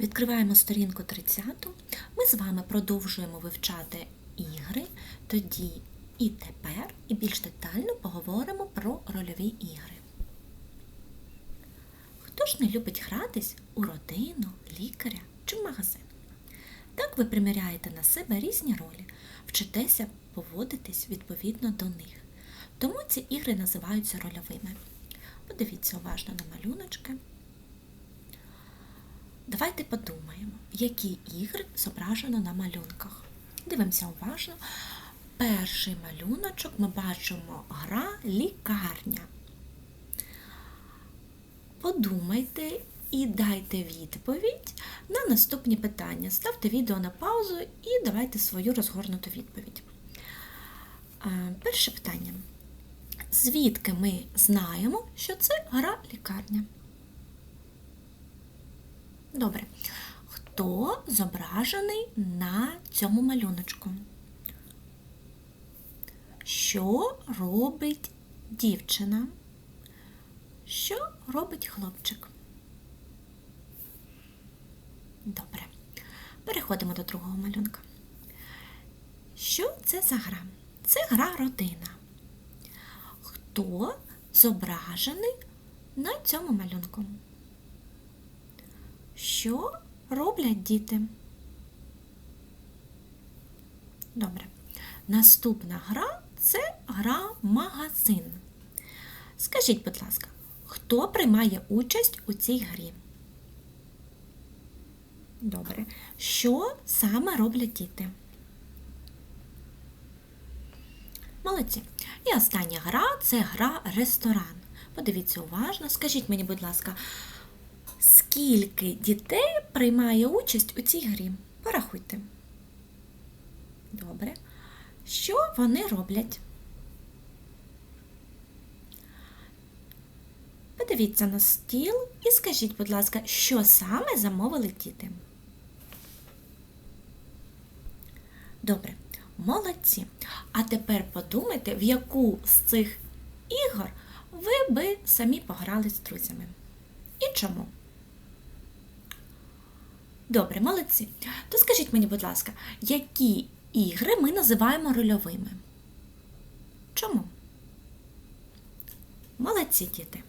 Відкриваємо сторінку 30. Ми з вами продовжуємо вивчати ігри, тоді і тепер, і більш детально поговоримо про рольові ігри. Хто ж не любить гратись у родину, лікаря чи в магазин? Так ви приміряєте на себе різні ролі, вчитеся поводитись відповідно до них. Тому ці ігри називаються рольовими. Подивіться уважно на малюночки. Давайте подумаємо, які ігри зображено на малюнках. Дивимося уважно. Перший малюночок ми бачимо гра лікарня. Подумайте і дайте відповідь на наступні питання. Ставте відео на паузу і давайте свою розгорнуту відповідь. Е, Перше питання. Звідки ми знаємо, що це гра лікарня? Добре. Хто зображений на цьому малюночку? Що робить дівчина? Що робить хлопчик? Добре. Переходимо до другого малюнка. Що це за гра? Це гра родина. Хто зображений на цьому малюнку? Що роблять діти? Добре. Наступна гра це гра магазин. Скажіть, будь ласка, хто приймає участь у цій грі? Добре. Що саме роблять діти? Молодці. І остання гра це гра ресторан. Подивіться уважно. Скажіть мені, будь ласка, скільки дітей приймає участь у цій грі? Порахуйте. Добре. Що вони роблять? Подивіться на стіл і скажіть, будь ласка, що саме замовили діти? Добре, молодці. А тепер подумайте, в яку з цих ігор ви би самі пограли з друзями. І чому? Добре, молодці. То скажіть мені, будь ласка, які ігри ми називаємо рольовими? Чому? Молодці діти.